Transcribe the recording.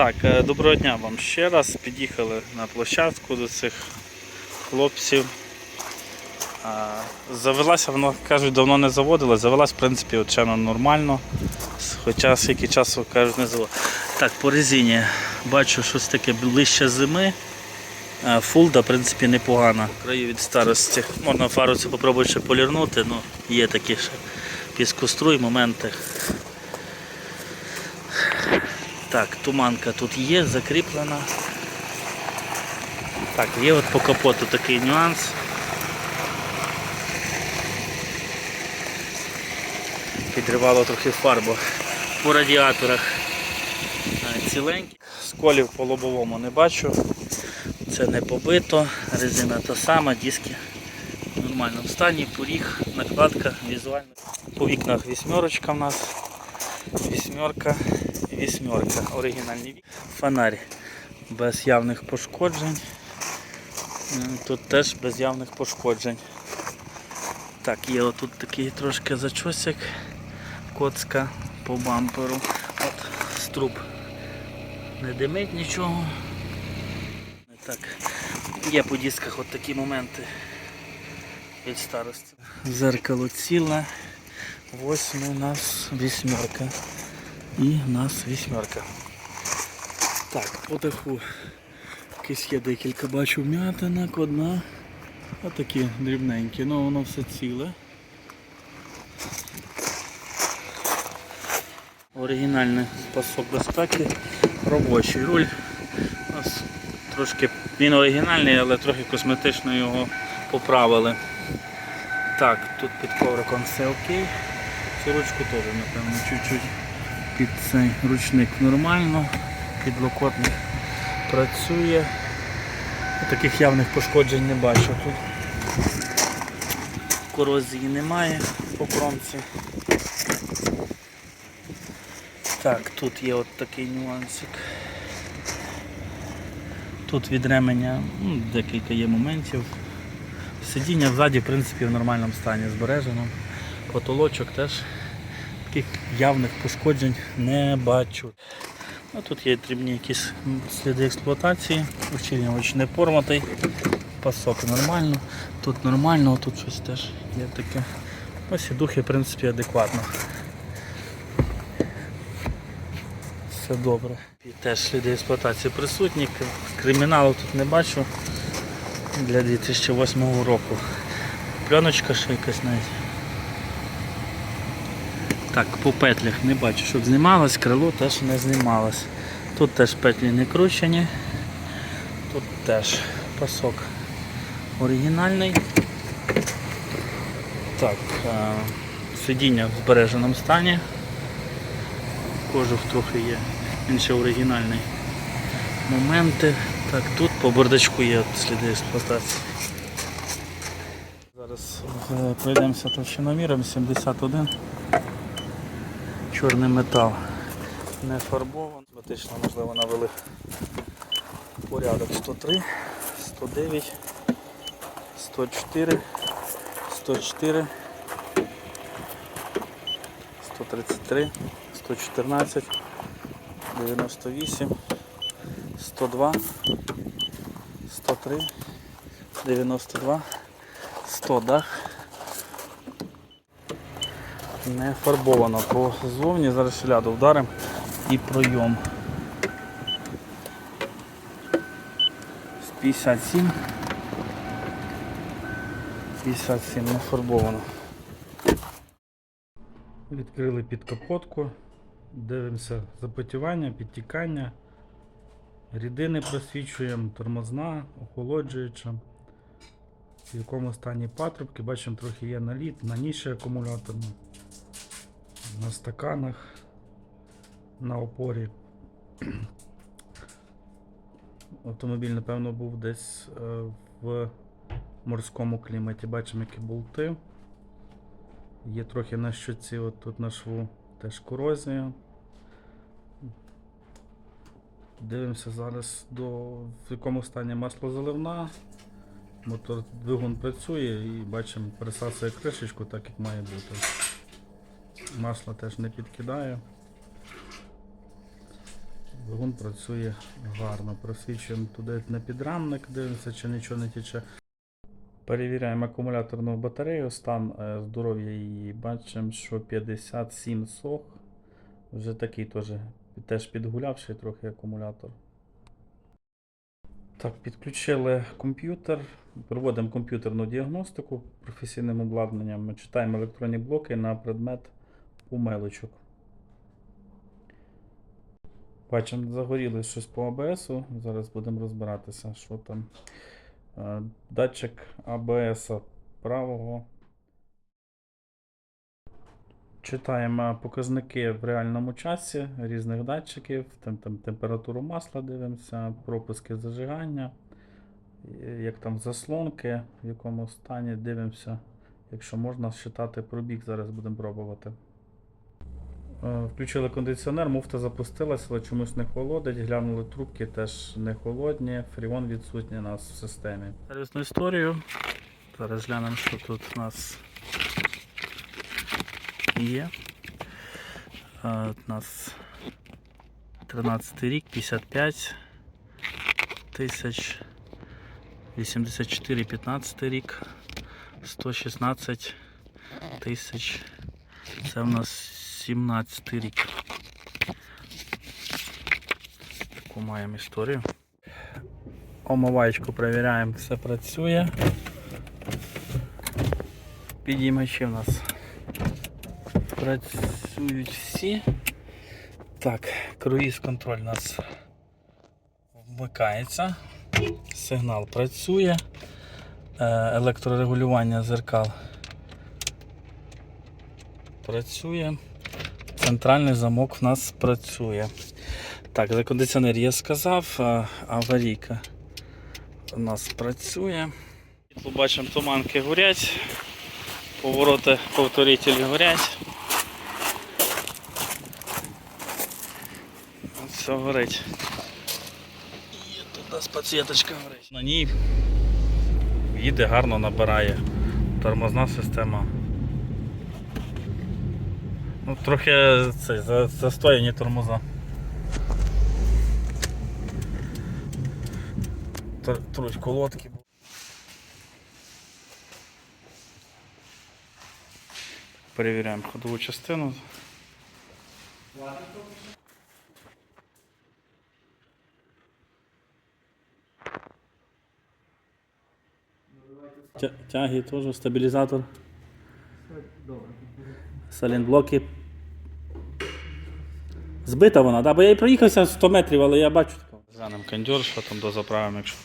Так, е, доброго дня вам ще раз. Під'їхали на площадку до цих хлопців. Завелася, воно кажуть, давно не заводилась. Завелась, в принципі, ще нормально. Хоча скільки часу кажуть, не заводилась. Так, по резині бачу щось таке ближче зими. Фулда, в принципі, непогана. Краю від старості. Можна фару це попробувати ще полірнути, ну є такі ще піскоструй моменти. Так, туманка тут є, закріплена. Так, є от по капоту такий нюанс. Підривало трохи фарбу. По радіаторах е, ціленькі. Сколів по лобовому не бачу. Це не побито, резина та сама, диски в нормальному стані, поріг, накладка, візуально. По вікнах вісьмерочка в нас. Вісьмерка, вісьмерка, оригінальний вік. Фонарь без явних пошкоджень. Тут теж без явних пошкоджень. Так, є отут такий трошки зачосик, коцка по бамперу. От струб не димить нічого. Так, є по дисках от такі моменти від старості. Зеркало ціле. Восьми у нас вісьмерка. І у нас вісьмерка. Так, по даху якісь є декілька бачу вм'ятинок, одна. Отакі дрібненькі, ну воно все ціле. Оригінальний пасок безпеки, робочий руль. У нас трошки він оригінальний, але трохи косметично його поправили. Так, тут під ковриком все окей. Цю ручку теж, напевно, чуть-чуть під цей ручник нормально, підлокотник працює. Таких явних пошкоджень не бачу тут. Корозії немає по кромці. Так, тут є от такий нюансик. Тут від ременя ну, декілька є моментів. Сидіння ззаді, в принципі, в нормальному стані збережено. Потолочок теж таких явних пошкоджень не бачу. Ну, тут є дрібні якісь сліди експлуатації, ущільнювач не порватий, пасок нормально, тут нормально, тут щось теж є таке. Ось і духи, в принципі, адекватно. Все добре. І теж сліди експлуатації присутні, криміналу тут не бачу для 2008 року. Пленочка ще якась навіть. Так, по петлях не бачу, щоб знімалось, крило теж не знімалось. Тут теж петлі не кручені. Тут теж пасок оригінальний. Так, е, сидіння в збереженому стані. Кожух трохи є. Він ще оригінальний. Моменти. Так, тут по бардачку є сліди експлуатації. Зараз е, пройдемося товщиноміром 71. Чорний метал не фарбований. Автоматично, можливо, навели порядок 103, 109, 104, 104, 133, 114, 98, 102, 103, 92, 100 дах. Не фарбовано по зовні, зараз ляду вдарим і пройом. З 57. 57 не фарбовано. Відкрили під капотку, дивимося запотівання, підтікання, рідини просвічуємо, тормозна, охолоджуюча. В якому стані патрубки, бачимо, трохи є наліт, на ніші акумуляторні, на стаканах, на опорі. Автомобіль, напевно, був десь е, в морському кліматі. Бачимо, які болти. Є трохи на щоці, от тут на шву теж корозія. Дивимося зараз до в якому стані масло заливна. Мотор двигун працює і бачимо, присасує кришечку так, як має бути. Масло теж не підкидає. Двигун працює гарно. Просвічуємо туди на підрамник, дивимося, чи нічого не тече. Перевіряємо акумуляторну батарею, стан е, здоров'я її. Бачимо, що 57 сох. Вже такий теж, теж підгулявший трохи акумулятор. Так, підключили комп'ютер, проводимо комп'ютерну діагностику професійним обладнанням. Ми читаємо електронні блоки на предмет помилочок. Бачимо, загорілось щось по АБСу. Зараз будемо розбиратися, що там. Е, Датчик АБС правого. Читаємо показники в реальному часі різних датчиків, там, там температуру масла дивимося, пропуски зажигання, як там заслонки, в якому стані дивимося. Якщо можна считати пробіг, зараз будемо пробувати. Е, Включили кондиціонер, муфта запустилась, але чомусь не холодить. Глянули трубки, теж не холодні. Фріон відсутній у нас в системі. Сервісну історію. Зараз глянемо, що тут у нас є. Е, У нас 13 рік, 55 тисяч, 84, 15 рік, 116 тисяч. Це в нас 17 рік. Таку маємо історію. Омивачку перевіряємо, все працює. Підіймачі в нас працюють всі. Так, круїз контроль у нас вмикається. Сигнал працює. Е, Електрорегулювання зеркал працює. Центральний замок в нас працює. Так, за кондиціонер я сказав, аварійка у нас працює. Тут бачимо, туманки горять, повороти повторителі горять. От Все горить. І тут у нас підсвіточка горить. На ній їде гарно набирає. Тормозна система. Ну, трохи це, застояні тормоза. Тр- Труть колодки. Перевіряємо ходову частину. Тя- Тяги теж, стабілізатор. Салінблоки. Збита вона, да? бо я і проїхався 100 метрів, але я бачу такого. кондюр, кондьор, що там дозаправимо, якщо.